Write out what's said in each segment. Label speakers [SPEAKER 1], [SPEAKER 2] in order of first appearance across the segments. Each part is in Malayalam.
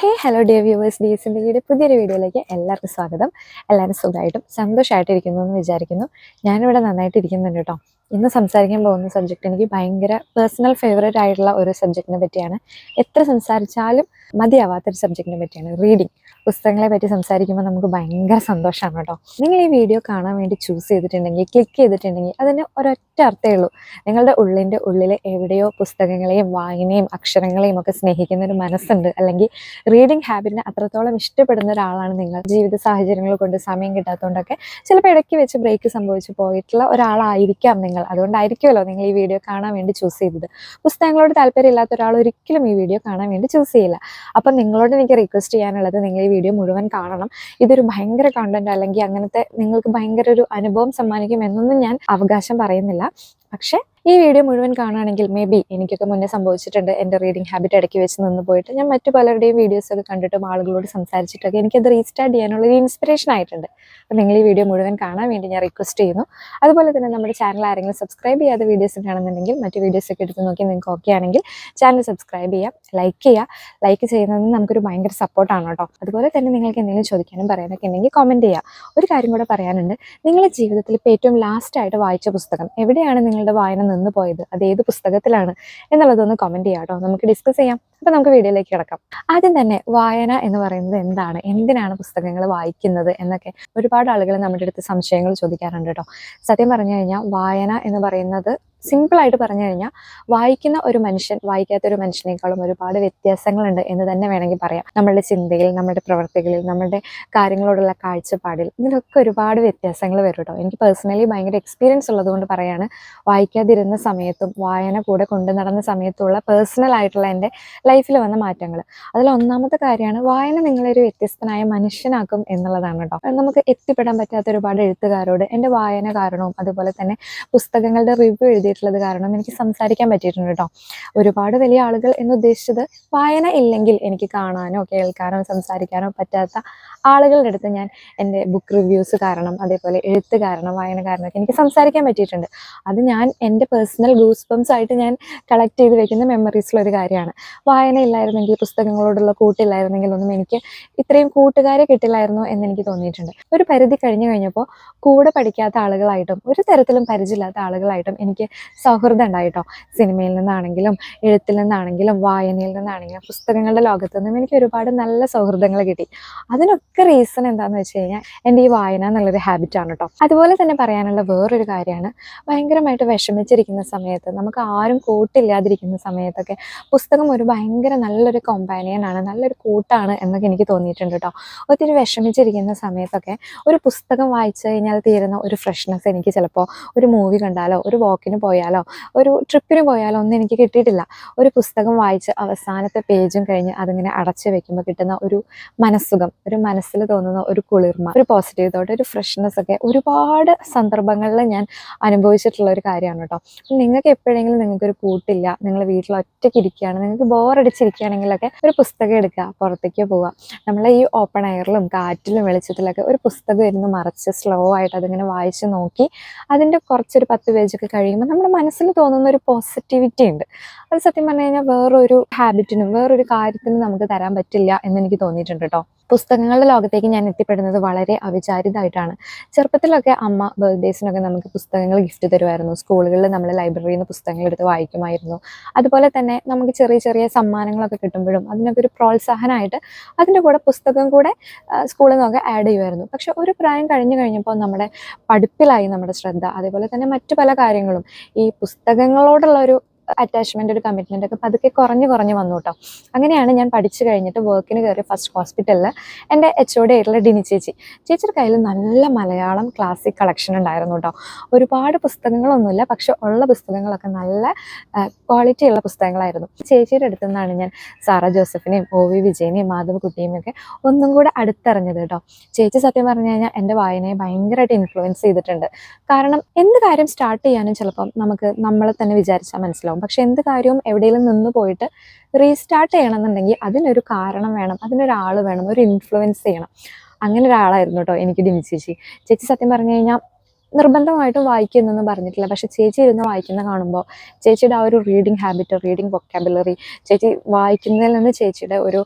[SPEAKER 1] Hey hello dear viewers D S video പുതിയൊരു വീഡിയോയിലേക്ക് എല്ലാവർക്കും സ്വാഗതം. എല്ലാവരും സുഖമായിട്ടും സന്തോഷമായിട്ടിരിക്കുന്നു എന്ന് വിചാരിക്കുന്നു. ഞാനിവിടെ നന്നായിട്ട് ഇരിക്കുന്നുണ്ട് കേട്ടോ. ഇന്ന് സംസാരിക്കാൻ പോകുന്ന സബ്ജക്റ്റ് എനിക്ക് ഭയങ്കര പേഴ്സണൽ ഫേവറേറ്റ് ആയിട്ടുള്ള ഒരു സബ്ജക്റ്റിനെ പറ്റിയാണ്. എത്ര സംസാരിച്ചാലും മതിയാവാത്തൊരു സബ്ജക്റ്റിനെ പറ്റിയാണ് റീഡിങ് പുസ്തകങ്ങളെ പറ്റി സംസാരിക്കുമ്പോൾ നമുക്ക് ഭയങ്കര സന്തോഷമാണ് കേട്ടോ. നിങ്ങൾ ഈ വീഡിയോ കാണാൻ വേണ്ടി ചൂസ് ചെയ്തിട്ടുണ്ടെങ്കിൽ ക്ലിക്ക് ചെയ്തിട്ടുണ്ടെങ്കിൽ അതിന് ഒരൊറ്റ അർത്ഥമേ ഉള്ളൂ. നിങ്ങളുടെ ഉള്ളിന്റെ ഉള്ളിൽ എവിടെയോ പുസ്തകങ്ങളെയും വായനയും അക്ഷരങ്ങളെയും ഒക്കെ സ്നേഹിക്കുന്ന ഒരു മനസ്സുണ്ട്. അല്ലെങ്കിൽ റീഡിങ് ഹാബിറ്റിനെ അത്രത്തോളം ഇഷ്ടപ്പെടുന്ന ഒരാളാണ് നിങ്ങൾ. ജീവിത സാഹചര്യങ്ങൾ കൊണ്ട് സമയം കിട്ടാത്തതുകൊണ്ടൊക്കെ ചിലപ്പോൾ ഇടയ്ക്ക് വെച്ച് ബ്രേക്ക് സംഭവിച്ചു പോയിട്ടുള്ള ഒരാളായിരിക്കാം നിങ്ങൾ. അതുകൊണ്ടായിരിക്കുമല്ലോ നിങ്ങൾ ഈ വീഡിയോ കാണാൻ വേണ്ടി ചൂസ് ചെയ്തത്. പുസ്തകങ്ങളോട് താല്പര്യമില്ലാത്ത ഒരാൾ ഒരിക്കലും ഈ വീഡിയോ കാണാൻ വേണ്ടി ചൂസ് ചെയ്യില്ല. അപ്പം നിങ്ങളോട് എനിക്ക് റിക്വസ്റ്റ് ചെയ്യാനുള്ളത് നിങ്ങൾ ഈ വീഡിയോ മുഴുവൻ കാണണം. ഇതൊരു ഭയങ്കര കണ്ടന്റ് അല്ലെങ്കിൽ അങ്ങനത്തെ നിങ്ങൾക്ക് ഭയങ്കര ഒരു അനുഭവം സമ്മാനിക്കും എന്നൊന്നും ഞാൻ അവകാശം പറയുന്നില്ല. പക്ഷേ ഈ വീഡിയോ മുഴുവൻ കാണുകയാണെങ്കിൽ മേ ബി എനിക്കൊക്കെ മുന്നേ സംഭവിച്ചിട്ടുണ്ട് എന്റെ റീഡിംഗ് ഹാബിറ്റ് ഇടയ്ക്ക് വെച്ച് നിന്ന് പോയിട്ട്. ഞാൻ മറ്റു പലരുടെയും വീഡിയോസ് ഒക്കെ കണ്ടിട്ടും ആളുകളോട് സംസാരിച്ചിട്ടൊക്കെ എനിക്കത് റീസ്റ്റാർട്ട് ചെയ്യാനുള്ള ഒരു ഇൻസ്പിറേഷൻ ആയിട്ടുണ്ട്. അപ്പോൾ നിങ്ങൾ ഈ വീഡിയോ മുഴുവൻ കാണാൻ വേണ്ടി ഞാൻ റിക്വസ്റ്റ് ചെയ്യുന്നു. അതുപോലെ തന്നെ നമ്മുടെ ചാനൽ ആരെങ്കിലും സബ്സ്ക്രൈബ് ചെയ്യാത്ത വീഡിയോസ് കാണുന്നുണ്ടെങ്കിൽ മറ്റു വീഡിയോസൊക്കെ എടുത്ത് നോക്കി നിങ്ങൾക്ക് ഓക്കെ ആണെങ്കിൽ ചാനൽ സബ്സ്ക്രൈബ് ചെയ്യാം ലൈക്ക് ചെയ്യുക ലൈക്ക് ചെയ്യുന്നത് നമുക്കൊരു ഭയങ്കര സപ്പോർട്ടാണ് കേട്ടോ. അതുപോലെ തന്നെ നിങ്ങൾക്ക് എന്തെങ്കിലും ചോദിക്കാനും പറയാനൊക്കെ ഉണ്ടെങ്കിൽ കമന്റ് ചെയ്യുക ഒരു കാര്യം കൂടെ പറയാനുണ്ട്. നിങ്ങളുടെ ജീവിതത്തിൽ ഇപ്പോൾ ഏറ്റവും ലാസ്റ്റായിട്ട് വായിച്ച പുസ്തകം എവിടെയാണ് നിങ്ങളുടെ വായന നിന്ന് പോയത്. അത് ഏത് പുസ്തകത്തിലാണ് എന്നുള്ളതൊന്ന് കമന്റ് ചെയ്യാം കേട്ടോ നമുക്ക് ഡിസ്കസ് ചെയ്യാം. അപ്പം നമുക്ക് വീഡിയോയിലേക്ക് കിടക്കാം. ആദ്യം തന്നെ വായന എന്ന് പറയുന്നത് എന്താണ്? എന്തിനാണ് പുസ്തകങ്ങൾ വായിക്കുന്നത് എന്നൊക്കെ ഒരുപാട് ആളുകൾ നമ്മുടെ അടുത്ത് സംശയങ്ങൾ ചോദിക്കാറുണ്ട് കേട്ടോ സത്യം പറഞ്ഞു കഴിഞ്ഞാൽ വായന എന്ന് പറയുന്നത് സിമ്പിളായിട്ട് പറഞ്ഞു കഴിഞ്ഞാൽ വായിക്കുന്ന ഒരു മനുഷ്യൻ വായിക്കാത്ത ഒരു മനുഷ്യനേക്കാളും ഒരുപാട് വ്യത്യാസങ്ങളുണ്ട് എന്ന് തന്നെ വേണമെങ്കിൽ പറയാം. നമ്മളുടെ ചിന്തയിൽ നമ്മുടെ പ്രവർത്തികളിൽ നമ്മുടെ കാര്യങ്ങളോടുള്ള കാഴ്ചപ്പാടിൽ ഇതിലൊക്കെ ഒരുപാട് വ്യത്യാസങ്ങൾ വരും കേട്ടോ. എനിക്ക് പേഴ്സണലി ഭയങ്കര എക്സ്പീരിയൻസ് ഉള്ളതുകൊണ്ട് പറയാണ് വായിക്കാതിരുന്ന സമയത്തും വായന കൂടെ കൊണ്ടു നടന്ന സമയത്തുള്ള പേഴ്സണൽ ആയിട്ടുള്ള എന്റെ ലൈഫിൽ വന്ന മാറ്റങ്ങൾ അതിൽ ഒന്നാമത്തെ കാര്യമാണ് വായന നിങ്ങളൊരു വ്യത്യസ്തനായ മനുഷ്യനാക്കും എന്നുള്ളതാണ് കേട്ടോ. നമുക്ക് എത്തിപ്പെടാൻ പറ്റാത്ത ഒരുപാട് എഴുത്തുകാരോട് എന്റെ വായന കാരണവും അതുപോലെ തന്നെ പുസ്തകങ്ങളുടെ റിവ്യൂ എഴുതിയിട്ടുള്ളത് കാരണം എനിക്ക് സംസാരിക്കാൻ പറ്റിയിട്ടുണ്ട് കേട്ടോ ഒരുപാട് വലിയ ആളുകൾ എന്ന് ഉദ്ദേശിച്ചത് വായന ഇല്ലെങ്കിൽ എനിക്ക് കാണാനോ കേൾക്കാനോ സംസാരിക്കാനോ പറ്റാത്ത ആളുകളുടെ അടുത്ത് ഞാൻ എന്റെ ബുക്ക് റിവ്യൂസ് കാരണം അതേപോലെ എഴുത്ത് കാരണം വായന കാരണമൊക്കെ എനിക്ക് സംസാരിക്കാൻ പറ്റിയിട്ടുണ്ട്. അത് ഞാൻ എന്റെ പേഴ്സണൽ ഗൂസ് ബംസ് ആയിട്ട് ഞാൻ കളക്ട് ചെയ്ത് വെക്കുന്ന മെമ്മറീസിലൊരു കാര്യമാണ്. വായന ഇല്ലായിരുന്നെങ്കിൽ പുസ്തകങ്ങളോടുള്ള കൂട്ടില്ലായിരുന്നെങ്കിൽ ഒന്നും എനിക്ക് ഇത്രയും കൂട്ടുകാരെ കിട്ടില്ലായിരുന്നു എന്ന് എനിക്ക് തോന്നിയിട്ടുണ്ട്. ഒരു പരിധി കഴിഞ്ഞു കഴിഞ്ഞപ്പോൾ കൂടെ പഠിക്കാത്ത ആളുകളായിട്ടും ഒരു തരത്തിലും പരിചയമില്ലാത്ത ആളുകളായിട്ടും എനിക്ക് സൗഹൃദം ഉണ്ടായിട്ടോ. സിനിമയിൽ നിന്നാണെങ്കിലും എഴുത്തിൽ നിന്നാണെങ്കിലും വായനയിൽ നിന്നാണെങ്കിലും പുസ്തകങ്ങളുടെ ലോകത്ത് നിന്നും എനിക്ക് ഒരുപാട് നല്ല സൗഹൃദങ്ങൾ കിട്ടി. അതിനൊക്കെ റീസൺ എന്താണെന്ന് വെച്ച് കഴിഞ്ഞാൽ എന്റെ ഈ വായന എന്നുള്ളൊരു ഹാബിറ്റാണ് കേട്ടോ അതുപോലെ തന്നെ പറയാനുള്ള വേറൊരു കാര്യമാണ് ഭയങ്കരമായിട്ട് വിഷമിച്ചിരിക്കുന്ന സമയത്ത് നമുക്ക് ആരും കൂട്ടില്ലാതിരിക്കുന്ന സമയത്തൊക്കെ പുസ്തകം ഒരു ഭയങ്കര നല്ലൊരു കോമ്പാനിയനാണ് നല്ലൊരു കൂട്ടാണ് എന്നൊക്കെ എനിക്ക് തോന്നിയിട്ടുണ്ട് കേട്ടോ ഒത്തിരി വിഷമിച്ചിരിക്കുന്ന സമയത്തൊക്കെ ഒരു പുസ്തകം വായിച്ചു കഴിഞ്ഞാൽ തീരുന്ന ഒരു ഫ്രഷ്നെസ് എനിക്ക് ചിലപ്പോൾ ഒരു മൂവി കണ്ടാലോ ഒരു വാക്കിന് പോയാലോ ഒരു ട്രിപ്പിന് പോയാലോ ഒന്നും എനിക്ക് കിട്ടിയിട്ടില്ല. ഒരു പുസ്തകം വായിച്ച് അവസാനത്തെ പേജും കഴിഞ്ഞ് അതിങ്ങനെ അടച്ചു വെക്കുമ്പോൾ കിട്ടുന്ന ഒരു മനസ്സുഖം ഒരു മനസ്സിൽ തോന്നുന്ന ഒരു കുളിർമ ഒരു പോസിറ്റീവ് തോട്ട് ഒരു ഫ്രഷ്നെസ് ഒക്കെ ഒരുപാട് സന്ദർഭങ്ങളിൽ ഞാൻ അനുഭവിച്ചിട്ടുള്ള ഒരു കാര്യമാണ് കേട്ടോ. നിങ്ങൾക്ക് എപ്പോഴെങ്കിലും നിങ്ങൾക്കൊരു കൂട്ടില്ല നിങ്ങൾ വീട്ടിൽ ഒറ്റയ്ക്ക് ഇരിക്കുകയാണ് നിങ്ങൾക്ക് ബോറടിച്ചിരിക്കുകയാണെങ്കിലൊക്കെ ഒരു പുസ്തകം എടുക്കുക പുറത്തേക്ക് പോവുക. നമ്മളെ ഈ ഓപ്പൺ എയറിലും കാറ്റിലും വെളിച്ചത്തിലൊക്കെ ഒരു പുസ്തകം ഇരുന്ന് മറച്ച് സ്ലോ ആയിട്ട് അതിങ്ങനെ വായിച്ച് നോക്കി അതിന്റെ കുറച്ചൊരു പത്ത് പേജൊക്കെ കഴിയുമ്പോൾ നമ്മുടെ മനസ്സിൽ തോന്നുന്ന ഒരു പോസിറ്റിവിറ്റി ഉണ്ട്. അത് സത്യം പറഞ്ഞു കഴിഞ്ഞാൽ വേറൊരു ഹാബിറ്റിനും വേറൊരു കാര്യത്തിനും നമുക്ക് തരാൻ പറ്റില്ല എന്ന് എനിക്ക് തോന്നിയിട്ടുണ്ട് കേട്ടോ. പുസ്തകങ്ങളുടെ ലോകത്തേക്ക് ഞാൻ എത്തിപ്പെടുന്നത് വളരെ അവിചാരിതമായിട്ടാണ്. ചെറുപ്പത്തിലൊക്കെ അമ്മ ബർത്ത്ഡേസിനൊക്കെ നമുക്ക് പുസ്തകങ്ങൾ ഗിഫ്റ്റ് തരുമായിരുന്നു. സ്കൂളുകളിൽ നമ്മൾ ലൈബ്രറിയിൽ നിന്ന് പുസ്തകങ്ങൾ എടുത്ത് വായിക്കുമായിരുന്നു. അതുപോലെ തന്നെ നമുക്ക് ചെറിയ ചെറിയ സമ്മാനങ്ങളൊക്കെ കിട്ടുമ്പോഴും അതിനൊക്കെ ഒരു പ്രോത്സാഹനമായിട്ട് അതിന്റെ കൂടെ പുസ്തകം കൂടെ സ്കൂളിൽ നിന്നൊക്കെ ആഡ് ചെയ്യുമായിരുന്നു. പക്ഷെ ഒരു പ്രായം കഴിഞ്ഞു കഴിഞ്ഞപ്പോൾ നമ്മുടെ പഠിപ്പിലായി നമ്മുടെ ശ്രദ്ധ. അതേപോലെ തന്നെ മറ്റു പല കാര്യങ്ങളും. ഈ പുസ്തകങ്ങളോടുള്ള ഒരു അറ്റാച്ച്മെന്റ് ഒരു കമ്മിറ്റ്മെന്റ് ഒക്കെ പതുക്കെ കുറഞ്ഞ് കുറഞ്ഞ് വന്നു കേട്ടോ അങ്ങനെയാണ് ഞാൻ പഠിച്ചു കഴിഞ്ഞിട്ട് വർക്കിന് കയറിയ ഫസ്റ്റ് ഹോസ്പിറ്റലിൽ എന്റെ എച്ച് ഒ ഡി ആയിട്ടുള്ള ഡിനി ചേച്ചി. ചേച്ചിയുടെ കയ്യിൽ നല്ല മലയാളം ക്ലാസിക് കളക്ഷൻ ഉണ്ടായിരുന്നു കേട്ടോ ഒരുപാട് പുസ്തകങ്ങളൊന്നുമില്ല പക്ഷെ ഉള്ള പുസ്തകങ്ങളൊക്കെ നല്ല ക്വാളിറ്റി ഉള്ള പുസ്തകങ്ങളായിരുന്നു. ചേച്ചിയുടെ അടുത്തു നിന്നാണ് ഞാൻ സാറ ജോസഫിനെയും ഒ വി വിജയനെയും മാധവക്കുട്ടിയും ഒക്കെ ഒന്നും കൂടെ അടുത്തറിഞ്ഞത് കേട്ടോ ചേച്ചി സത്യം പറഞ്ഞു കഴിഞ്ഞാൽ എന്റെ വായനയെ ഭയങ്കരമായിട്ട് ഇൻഫ്ലുവൻസ് ചെയ്തിട്ടുണ്ട്. കാരണം എന്ത് കാര്യം സ്റ്റാർട്ട് ചെയ്യാനും ചിലപ്പം നമുക്ക് നമ്മളെ തന്നെ വിചാരിച്ചാൽ മനസ്സിലാവും. പക്ഷെ എന്ത് കാര്യവും എവിടെയെങ്കിലും നിന്ന് പോയിട്ട് റീസ്റ്റാർട്ട് ചെയ്യണമെന്നുണ്ടെങ്കിൽ അതിനൊരു കാരണം വേണം. അതിനൊരാൾ വേണം. ഒരു ഇൻഫ്ലുവൻസ് ചെയ്യണം. അങ്ങനെ ഒരാളായിരുന്നു കേട്ടോ എനിക്ക് ഡിമി ചേച്ചി. ചേച്ചി സത്യം പറഞ്ഞു കഴിഞ്ഞാൽ നിർബന്ധമായിട്ടും വായിക്കുന്നൊന്നും പറഞ്ഞിട്ടില്ല. പക്ഷെ ചേച്ചി ഇരുന്ന് വായിക്കുന്ന കാണുമ്പോൾ ചേച്ചിയുടെ ആ ഒരു റീഡിങ് ഹാബിറ്റ് റീഡിങ് വൊക്കാബുലറി ചേച്ചി വായിക്കുന്നതിൽ നിന്ന് ചേച്ചിയുടെ ഒരു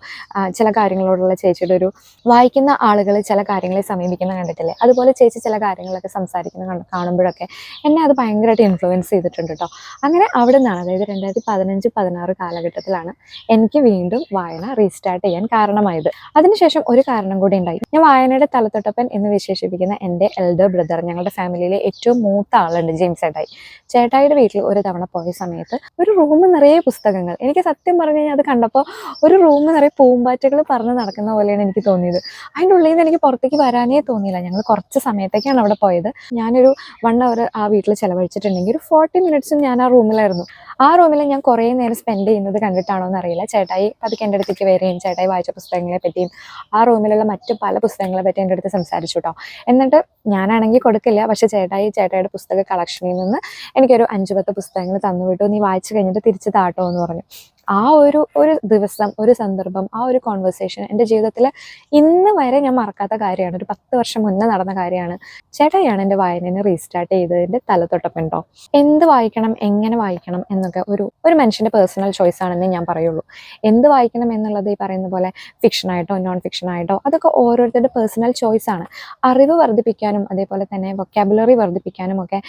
[SPEAKER 1] ചില കാര്യങ്ങളോടുള്ള ചേച്ചിയുടെ ഒരു വായിക്കുന്ന ആളുകൾ ചില കാര്യങ്ങളെ സമീപിക്കുന്ന കണ്ടിട്ടില്ലേ? അതുപോലെ ചേച്ചി ചില കാര്യങ്ങളൊക്കെ സംസാരിക്കുന്ന കാണുമ്പോഴൊക്കെ എന്നെ അത് ഭയങ്കരമായിട്ട് ഇൻഫ്ലുവൻസ് ചെയ്തിട്ടുണ്ട് കേട്ടോ അങ്ങനെ അവിടെ നിന്നാണ് അതായത് രണ്ടായിരത്തി പതിനഞ്ച് പതിനാറ് കാലഘട്ടത്തിലാണ് എനിക്ക് വീണ്ടും വായന റീസ്റ്റാർട്ട് ചെയ്യാൻ കാരണമായത്. അതിനുശേഷം ഒരു കാരണം കൂടി ഉണ്ടായി. ഞാൻ വായനയുടെ തലത്തൊട്ടപ്പൻ എന്ന് വിശേഷിപ്പിക്കുന്ന എന്റെ എൽഡർ ബ്രദർ ഞങ്ങളുടെ ഫാമിലിയിലെ ഏറ്റവും മൂത്ത ആളുണ്ട് ജെയിംസ് ചേട്ടായി. ചേട്ടായിയുടെ വീട്ടിൽ ഒരു തവണ പോയ സമയത്ത് ഒരു റൂം നിറയെ പുസ്തകങ്ങൾ. എനിക്ക് സത്യം പറഞ്ഞു കഴിഞ്ഞാൽ അത് കണ്ടപ്പോൾ ഒരു റൂം നിറയെ പൂമ്പാറ്റകൾ പറഞ്ഞ് നടക്കുന്ന പോലെയാണ് എനിക്ക് തോന്നിയത്. അതിന്റെ ഉള്ളിൽ നിന്ന് എനിക്ക് പുറത്തേക്ക് വരാനേ തോന്നിയില്ല. ഞങ്ങൾ കുറച്ച് സമയത്തേക്കാണ് അവിടെ പോയത്. ഞാനൊരു വൺ അവർ ആ വീട്ടിൽ ചിലവഴിച്ചിട്ടുണ്ടെങ്കിൽ ഒരു ഫോർട്ടി മിനിറ്റ്സും ഞാൻ ആ റൂമിലായിരുന്നു. ആ റൂമിൽ ഞാൻ കുറേ നേരം സ്പെൻഡ് ചെയ്യുന്നത് കണ്ടിട്ടാണോ എന്നറിയില്ല. ചേട്ടായി അതൊക്കെ എന്റെ അടുത്തേക്ക് വരികയും ചേട്ടായി വായിച്ച പുസ്തകങ്ങളെ പറ്റിയും ആ റൂമിലുള്ള മറ്റു പല പുസ്തകങ്ങളെ പറ്റി എന്റെ അടുത്ത് സംസാരിച്ചു കേട്ടോ എന്നിട്ട് ഞാനാണെങ്കിൽ കൊടുക്കില്ല. പക്ഷെ ചേട്ടായി ചേട്ടായുടെ പുസ്തക കളക്ഷനിൽ നിന്ന് എനിക്കൊരു അഞ്ച് പത്ത് പുസ്തകങ്ങൾ തന്നു വിട്ടു നീ വായിച്ചു കഴിഞ്ഞിട്ട് തിരിച്ചു താട്ടോ എന്ന് പറഞ്ഞു. ആ ഒരു ഒരു ദിവസം ഒരു സന്ദർഭം ആ ഒരു കോൺവെർസേഷൻ എന്റെ ജീവിതത്തിൽ ഇന്ന് വരെ ഞാൻ മറക്കാത്ത കാര്യമാണ്. ഒരു പത്ത് വർഷം മുന്നേ നടന്ന കാര്യമാണ്. ചേട്ടയാണ് എന്റെ വായനയെ റീസ്റ്റാർട്ട് ചെയ്തതിന്റെ തലത്തൊട്ടപ്പുണ്ടോ എന്ത് വായിക്കണം എങ്ങനെ വായിക്കണം എന്നൊക്കെ ഒരു ഒരു മനുഷ്യന്റെ പേഴ്സണൽ ചോയ്സ് ആണെന്നേ ഞാൻ പറയുള്ളൂ. എന്ത് വായിക്കണം എന്നുള്ളത് ഈ പറയുന്ന പോലെ ഫിക്ഷനായിട്ടോ നോൺ ഫിക്ഷനായിട്ടോ അതൊക്കെ ഓരോരുത്തരുടെ പേഴ്സണൽ ചോയ്സ് ആണ്. അറിവ് വർദ്ധിപ്പിക്കാനും അതേപോലെ തന്നെ വൊക്കാബുലറി വർദ്ധിപ്പിക്കാനും ഒക്കെ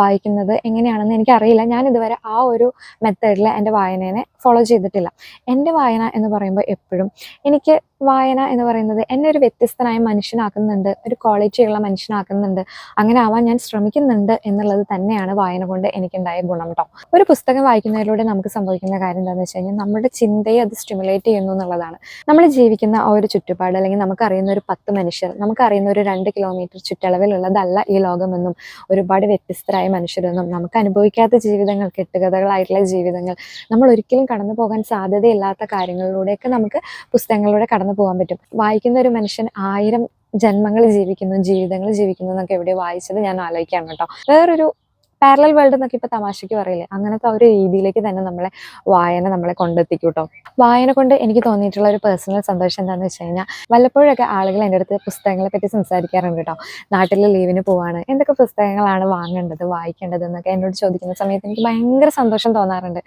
[SPEAKER 1] വായിക്കുന്നത് എങ്ങനെയാണെന്ന് എനിക്കറിയില്ല. ഞാൻ ഇതുവരെ ആ ഒരു മെത്തേഡിൽ എന്റെ വായനയെ ചെയ്തിട്ടില്ല. എന്റെ വായന എന്ന് പറയുമ്പോൾ എപ്പോഴും എനിക്ക് വായന എന്ന് പറയുന്നത് എന്നെ ഒരു വ്യത്യസ്തനായ മനുഷ്യനാക്കുന്നുണ്ട് ഒരു ക്വാളിറ്റിയുള്ള മനുഷ്യനാക്കുന്നുണ്ട് അങ്ങനെ ആവാൻ ഞാൻ ശ്രമിക്കുന്നുണ്ട് എന്നുള്ളത് തന്നെയാണ് വായന കൊണ്ട് എനിക്കുണ്ടായ ഗുണം കേട്ടോ ഒരു പുസ്തകം വായിക്കുന്നതിലൂടെ നമുക്ക് സംഭവിക്കുന്ന കാര്യം എന്താണെന്ന് വെച്ച് കഴിഞ്ഞാൽ നമ്മുടെ ചിന്തയെ അത് സ്റ്റിമുലേറ്റ് ചെയ്യുന്നു എന്നുള്ളതാണ്. നമ്മൾ ജീവിക്കുന്ന ആ ഒരു ചുറ്റുപാട് അല്ലെങ്കിൽ നമുക്കറിയുന്ന ഒരു പത്ത് മനുഷ്യർ നമുക്കറിയുന്ന ഒരു രണ്ട് കിലോമീറ്റർ ചുറ്റളവിലുള്ളതല്ല ഈ ലോകമെന്നും ഒരുപാട് വ്യത്യസ്തരായ മനുഷ്യരെന്നും നമുക്ക് അനുഭവിക്കാത്ത ജീവിതങ്ങൾ കെട്ടുകഥകളായിട്ടുള്ള ജീവിതങ്ങൾ നമ്മൾ ഒരിക്കലും കടന്നു പോകാൻ സാധ്യതയില്ലാത്ത കാര്യങ്ങളിലൂടെയൊക്കെ നമുക്ക് പുസ്തകങ്ങളിലൂടെ കടന്നു പോകാൻ പറ്റും. വായിക്കുന്ന ഒരു മനുഷ്യൻ ആയിരം ജന്മങ്ങൾ ജീവിക്കുന്നു ജീവിതങ്ങൾ ജീവിക്കുന്നു എന്നൊക്കെ എവിടെ വായിച്ചത് ഞാൻ ആലോചിക്കാണ് കേട്ടോ. വേറൊരു പാരലൽ വേൾഡ് എന്നൊക്കെ ഇപ്പൊ തമാശയ്ക്ക് പറയില്ലേ? അങ്ങനത്തെ ഒരു രീതിയിലേക്ക് തന്നെ നമ്മളെ വായന നമ്മളെ കൊണ്ടെത്തിക്കും കേട്ടോ വായന കൊണ്ട് എനിക്ക് തോന്നിയിട്ടുള്ള ഒരു പേഴ്സണൽ സന്തോഷം എന്താണെന്ന് വെച്ച് കഴിഞ്ഞാൽ വല്ലപ്പോഴൊക്കെ ആളുകൾ എന്റെ അടുത്ത് പുസ്തകങ്ങളെ പറ്റി സംസാരിക്കാറുണ്ട് കേട്ടോ. നാട്ടിൽ ലീവിന് പോവാണ്. എന്തൊക്കെ പുസ്തകങ്ങളാണ് വാങ്ങേണ്ടത് വായിക്കേണ്ടത് എന്നൊക്കെ എന്നോട് ചോദിക്കുന്ന സമയത്ത് എനിക്ക് ഭയങ്കര സന്തോഷം തോന്നാറുണ്ട്.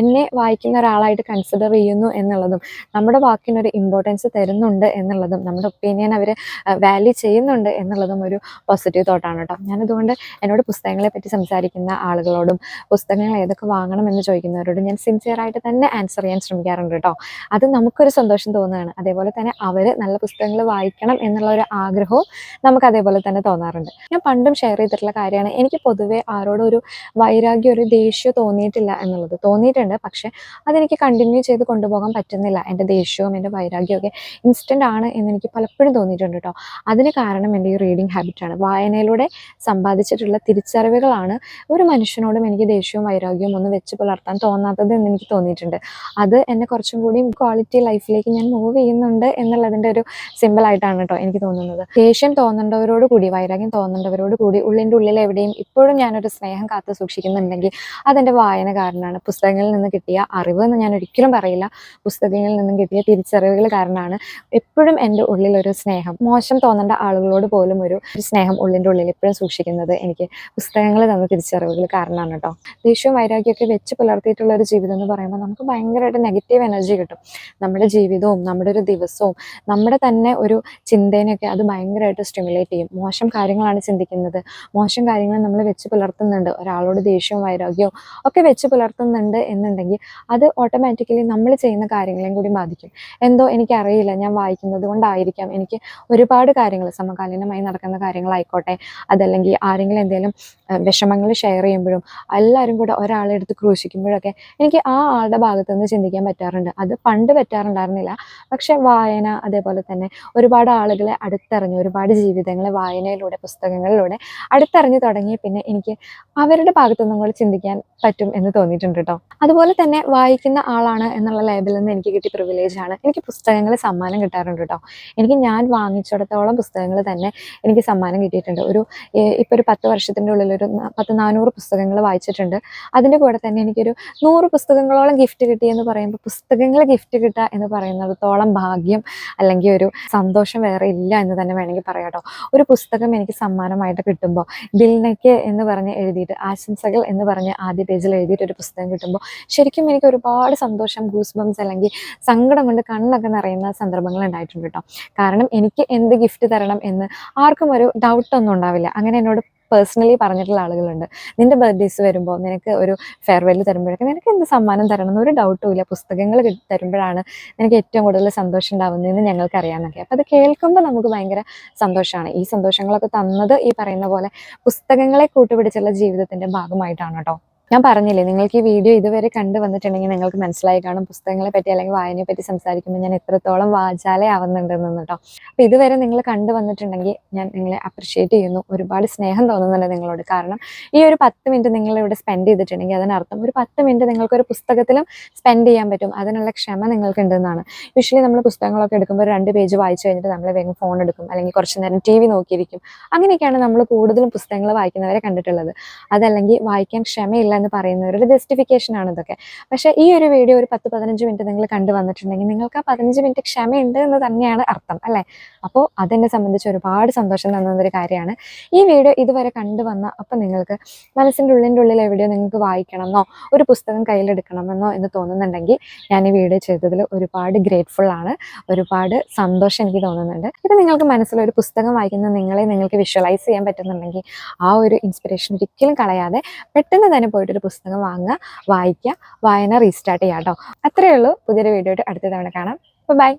[SPEAKER 1] എന്നെ വായിക്കുന്ന ഒരാളായിട്ട് കൺസിഡർ ചെയ്യുന്നു എന്നുള്ളതും നമ്മുടെ വാക്കിനൊരു ഇമ്പോർട്ടൻസ് തരുന്നുണ്ട് എന്നുള്ളതും നമ്മുടെ ഒപ്പീനിയൻ അവർ വാല്യൂ ചെയ്യുന്നുണ്ട് എന്നുള്ളതും ഒരു പോസിറ്റീവ് തോട്ടാണ് കേട്ടോ. ഞാനതുകൊണ്ട് എന്നോട് പുസ്തകങ്ങളെ പറ്റി സംസാരിക്കുന്ന ആളുകളോടും പുസ്തകങ്ങൾ ഏതൊക്കെ വാങ്ങണം എന്ന് ചോദിക്കുന്നവരോടും ഞാൻ സിൻസിയറായിട്ട് തന്നെ ആൻസർ ചെയ്യാൻ ശ്രമിക്കാറുണ്ട് കേട്ടോ അത് നമുക്കൊരു സന്തോഷം തോന്നുകയാണ്. അതേപോലെ തന്നെ അവർ നല്ല പുസ്തകങ്ങൾ വായിക്കണം എന്നുള്ള ഒരു ആഗ്രഹവും നമുക്ക് അതേപോലെ തന്നെ തോന്നാറുണ്ട്. ഞാൻ പണ്ടും ഷെയർ ചെയ്തിട്ടുള്ള കാര്യമാണ്. എനിക്ക് പൊതുവേ ആരോടും ഒരു വൈരാഗ്യം ഒരു ദേഷ്യം തോന്നിയിട്ടില്ല എന്നുള്ളത്. തോന്നിയിട്ടുണ്ട്. പക്ഷെ അതെനിക്ക് കണ്ടിന്യൂ ചെയ്ത് കൊണ്ടുപോകാൻ പറ്റുന്നില്ല. എന്റെ ദേഷ്യവും എന്റെ വൈരാഗ്യവും ഒക്കെ ഇൻസ്റ്റന്റ് ആണ് എന്ന് എനിക്ക് പലപ്പോഴും തോന്നിയിട്ടുണ്ട് കേട്ടോ അതിന് കാരണം എന്റെ ഈ റീഡിങ് ഹാബിറ്റാണ് വായനയിലൂടെ സമ്പാദിച്ചിട്ടുള്ള തിരിച്ചറിവുകളാണ് ഒരു മനുഷ്യനോടും എനിക്ക് ദേഷ്യവും വൈരാഗ്യവും ഒന്ന് വെച്ച് പുലർത്താൻ തോന്നാത്തത് എന്ന് എനിക്ക് തോന്നിയിട്ടുണ്ട്. അത് എന്നെ കുറച്ചും കൂടി ക്വാളിറ്റി ലൈഫിലേക്ക് ഞാൻ മൂവ് ചെയ്യുന്നുണ്ട് എന്നുള്ളതിന്റെ ഒരു സിമ്പിൾ ആയിട്ടാണ് കേട്ടോ എനിക്ക് തോന്നുന്നത്. ദേഷ്യം തോന്നേണ്ടവരോട് കൂടി വൈരാഗ്യം തോന്നേണ്ടവരോട് കൂടി ഉള്ളിന്റെ ഉള്ളിൽ എവിടെയും ഇപ്പോഴും ഞാനൊരു സ്നേഹം കാത്തു സൂക്ഷിക്കുന്നുണ്ടെങ്കിൽ അതെന്റെ വായന കാരണമാണ്. പുസ്തകങ്ങളിൽ നിന്ന് കിട്ടിയ അറിവ് എന്ന് ഞാൻ ഒരിക്കലും പറയില്ല. പുസ്തകങ്ങളിൽ നിന്നും കിട്ടിയ തിരിച്ചറിവുകൾ കാരണമാണ് എപ്പോഴും എന്റെ ഉള്ളിലൊരു സ്നേഹം മോശം തോന്നേണ്ട ആളുകളോട് പോലും ഒരു ഒരു സ്നേഹം ഉള്ളിന്റെ ഉള്ളിൽ എപ്പോഴും സൂക്ഷിക്കുന്നത് എനിക്ക് പുസ്തകങ്ങൾ തന്ന തിരിച്ചറിവുകൾ കാരണമാണ് കേട്ടോ. ദേഷ്യവും വൈരാഗ്യമൊക്കെ വെച്ച് പുലർത്തിയിട്ടുള്ള ഒരു ജീവിതം എന്ന് പറയുമ്പോൾ നമുക്ക് ഭയങ്കരമായിട്ട് നെഗറ്റീവ് എനർജി കിട്ടും. നമ്മുടെ ജീവിതവും നമ്മുടെ ഒരു ദിവസവും നമ്മുടെ തന്നെ ഒരു ചിന്തേനെയൊക്കെ അത് ഭയങ്കരമായിട്ട് സ്റ്റിമുലേറ്റ് ചെയ്യും. മോശം കാര്യങ്ങളാണ് ചിന്തിക്കുന്നത്. മോശം കാര്യങ്ങൾ നമ്മൾ വെച്ച് പുലർത്തുന്നുണ്ട്. ഒരാളോട് ദേഷ്യവും വൈരാഗ്യവും ഒക്കെ വെച്ച് പുലർത്തുന്നുണ്ട് എന്നുണ്ടെങ്കിൽ അത് ഓട്ടോമാറ്റിക്കലി നമ്മൾ ചെയ്യുന്ന കാര്യങ്ങളെയും കൂടി ബാധിക്കും. എന്തോ എനിക്കറിയില്ല. ഞാൻ വായിക്കുന്നത് കൊണ്ടായിരിക്കാം. എനിക്ക് ഒരുപാട് കാര്യങ്ങൾ സമകാലീനമായി നടക്കുന്ന കാര്യങ്ങളായിക്കോട്ടെ. അതല്ലെങ്കിൽ ആരെങ്കിലും എന്തെങ്കിലും വിഷമങ്ങൾ ഷെയർ ചെയ്യുമ്പോഴും എല്ലാവരും കൂടെ ഒരാളെ എടുത്ത് ക്രൂശിക്കുമ്പോഴൊക്കെ എനിക്ക് ആ ആളുടെ ഭാഗത്ത് നിന്ന് ചിന്തിക്കാൻ പറ്റാറുണ്ട്. അത് പണ്ട് പറ്റാറുണ്ടായിരുന്നില്ല. പക്ഷെ വായന അതേപോലെ തന്നെ ഒരുപാട് ആളുകളെ അടുത്തറിഞ്ഞ് ഒരുപാട് ജീവിതങ്ങളെ വായനയിലൂടെ പുസ്തകങ്ങളിലൂടെ അടുത്തറിഞ്ഞ് തുടങ്ങിയ പിന്നെ എനിക്ക് അവരുടെ ഭാഗത്തു നിന്നും കൂടെ ചിന്തിക്കാൻ പറ്റും എന്ന് തോന്നിയിട്ടുണ്ട് കേട്ടോ. അതുപോലെ തന്നെ വായിക്കുന്ന ആളാണ് എന്നുള്ള ലേബിൽ നിന്ന് എനിക്ക് കിട്ടിയ പ്രിവിലേജ് ആണ്. എനിക്ക് പുസ്തകങ്ങൾ സമ്മാനം കിട്ടാറുണ്ട് കേട്ടോ. എനിക്ക് ഞാൻ വാങ്ങിച്ചിടത്തോളം പുസ്തകങ്ങൾ തന്നെ എനിക്ക് സമ്മാനം കിട്ടിയിട്ടുണ്ട്. ഒരു ഇപ്പൊ ഒരു പത്ത് വർഷത്തിന്റെ ഉള്ളിൽ ഒരു പത്ത് പത്ത് നാനൂറ് പുസ്തകങ്ങൾ വായിച്ചിട്ടുണ്ട്. അതിന്റെ കൂടെ തന്നെ എനിക്കൊരു നൂറ് പുസ്തകങ്ങളോളം ഗിഫ്റ്റ് കിട്ടി എന്ന് പറയുമ്പോൾ പുസ്തകങ്ങൾ ഗിഫ്റ്റ് കിട്ടുക എന്ന് പറയുന്നിടത്തോളം ഭാഗ്യം അല്ലെങ്കിൽ ഒരു സന്തോഷം വേറെ ഇല്ല എന്ന് തന്നെ വേണമെങ്കിൽ പറയാം ഒരു പുസ്തകം എനിക്ക് സമ്മാനമായിട്ട് കിട്ടുമ്പോൾ ദിൽനയ്ക്ക് എന്ന് പറഞ്ഞ് എഴുതിയിട്ട് ആശംസകൾ എന്ന് പറഞ്ഞ് ആദ്യ പേജിൽ എഴുതിയിട്ട് ഒരു പുസ്തകം കിട്ടുമ്പോൾ ശരിക്കും എനിക്ക് ഒരുപാട് സന്തോഷം ഗൂസ് ബംസ് അല്ലെങ്കിൽ സങ്കടം കൊണ്ട് കണ്ണൊക്കെ നിറയുന്ന സന്ദർഭങ്ങൾ ഉണ്ടായിട്ടുണ്ട് കേട്ടോ. കാരണം എനിക്ക് എന്ത് ഗിഫ്റ്റ് തരണം എന്ന് ആർക്കും ഒരു ഡൗട്ടൊന്നും ഉണ്ടാവില്ല. അങ്ങനെ എന്നോട് പേഴ്സണലി പറഞ്ഞിട്ടുള്ള ആളുകളുണ്ട്. നിന്റെ ബർത്ത്ഡേസ് വരുമ്പോൾ നിനക്ക് ഒരു ഫെയർവെൽ തരുമ്പോഴൊക്കെ നിനക്ക് എന്ത് സമ്മാനം തരണം എന്നൊരു ഡൗട്ടും ഇല്ല. പുസ്തകങ്ങൾ തരുമ്പോഴാണ് നിനക്ക് ഏറ്റവും കൂടുതൽ സന്തോഷം ഉണ്ടാവുന്നതെന്ന് ഞങ്ങൾക്ക് അറിയാമെന്നൊക്കെ അപ്പോൾ അത് കേൾക്കുമ്പോൾ നമുക്ക് ഭയങ്കര സന്തോഷമാണ്. ഈ സന്തോഷങ്ങളൊക്കെ തന്നത് ഈ പറയുന്ന പോലെ പുസ്തകങ്ങളെ കൂട്ടുപിടിച്ചുള്ള ജീവിതത്തിന്റെ ഭാഗമായിട്ടാണ് കേട്ടോ. ഞാൻ പറഞ്ഞില്ലേ നിങ്ങൾക്ക് ഈ വീഡിയോ ഇതുവരെ കണ്ടു വന്നിട്ടുണ്ടെങ്കിൽ നിങ്ങൾക്ക് മനസ്സിലായി കാണും. പുസ്തകങ്ങളെ പറ്റി അല്ലെങ്കിൽ വായനയെ പറ്റി സംസാരിക്കുമ്പോൾ ഞാൻ എത്രത്തോളം വാചാലേ ആവുന്നുണ്ടെന്ന് കേട്ടോ. അപ്പോൾ ഇതുവരെ നിങ്ങൾ കണ്ടു വന്നിട്ടുണ്ടെങ്കിൽ ഞാൻ നിങ്ങളെ അപ്രിഷ്യേറ്റ് ചെയ്യുന്നു. ഒരുപാട് സ്നേഹം തോന്നുന്നുണ്ട് നിങ്ങളോട്. കാരണം ഈ ഒരു പത്ത് മിനിറ്റ് നിങ്ങൾ ഇവിടെ സ്പെൻഡ് ചെയ്തിട്ടുണ്ടെങ്കിൽ അതിനർത്ഥം ഒരു പത്ത് മിനിറ്റ് നിങ്ങൾക്ക് ഒരു പുസ്തകത്തിലും സ്പെൻഡ് ചെയ്യാൻ പറ്റും. അതിനുള്ള ക്ഷമ നിങ്ങൾക്ക് ഉണ്ടെന്നാണ് യൂഷ്വലി നമ്മൾ പുസ്തകങ്ങളൊക്കെ എടുക്കുമ്പോൾ രണ്ട് പേജ് വായിച്ചു കഴിഞ്ഞിട്ട് നമ്മൾ വേഗം ഫോൺ എടുക്കും. അല്ലെങ്കിൽ കുറച്ച് നേരം ടി വി നോക്കിയിരിക്കും. അങ്ങനെയൊക്കെയാണ് നമ്മൾ കൂടുതലും പുസ്തകങ്ങൾ വായിക്കുന്നവരെ കണ്ടിട്ടുള്ളത്. അതല്ലെങ്കിൽ വായിക്കാൻ ക്ഷമയില്ല എന്ന് പറയുന്നവരുടെ ജസ്റ്റിഫിക്കേഷൻ ആണ് ഇതൊക്കെ. പക്ഷേ ഈ ഒരു വീഡിയോ ഒരു പത്ത് പതിനഞ്ച് മിനിറ്റ് നിങ്ങൾ കണ്ടു വന്നിട്ടുണ്ടെങ്കിൽ നിങ്ങൾക്ക് ആ പതിനഞ്ച് മിനിറ്റ് ക്ഷമയുണ്ട് എന്ന് തന്നെയാണ് അർത്ഥം അല്ലേ? അപ്പോൾ അതിനെ സംബന്ധിച്ച് ഒരുപാട് സന്തോഷം തന്നൊരു കാര്യമാണ്. ഈ വീഡിയോ ഇതുവരെ കണ്ടു വന്ന അപ്പം നിങ്ങൾക്ക് മനസ്സിന്റെ ഉള്ളിന്റെ ഉള്ളിൽ എവിടെയോ നിങ്ങൾക്ക് വായിക്കണമെന്നോ ഒരു പുസ്തകം കയ്യിലെടുക്കണമെന്നോ എന്ന് തോന്നുന്നുണ്ടെങ്കിൽ ഞാൻ ഈ വീഡിയോ ചെയ്തതിൽ ഒരുപാട് ഗ്രേറ്റ്ഫുൾ ആണ്. ഒരുപാട് സന്തോഷം എനിക്ക് തോന്നുന്നുണ്ട്. ഇത് നിങ്ങൾക്ക് മനസ്സിൽ ഒരു പുസ്തകം വായിക്കുന്ന നിങ്ങളെ നിങ്ങൾക്ക് വിഷ്വലൈസ് ചെയ്യാൻ പറ്റുന്നുണ്ടെങ്കിൽ ആ ഒരു ഇൻസ്പിറേഷൻ ഒരിക്കലും കളയാതെ പെട്ടെന്ന് തന്നെ ഒരു പുസ്തകം വാങ്ങുക വായിക്കുക വായന റീസ്റ്റാർട്ട് ചെയ്യാം കേട്ടോ അത്രയേ ഉള്ളൂ. പുതിയൊരു വീഡിയോ അടുത്ത തവണ കാണാം. ബൈ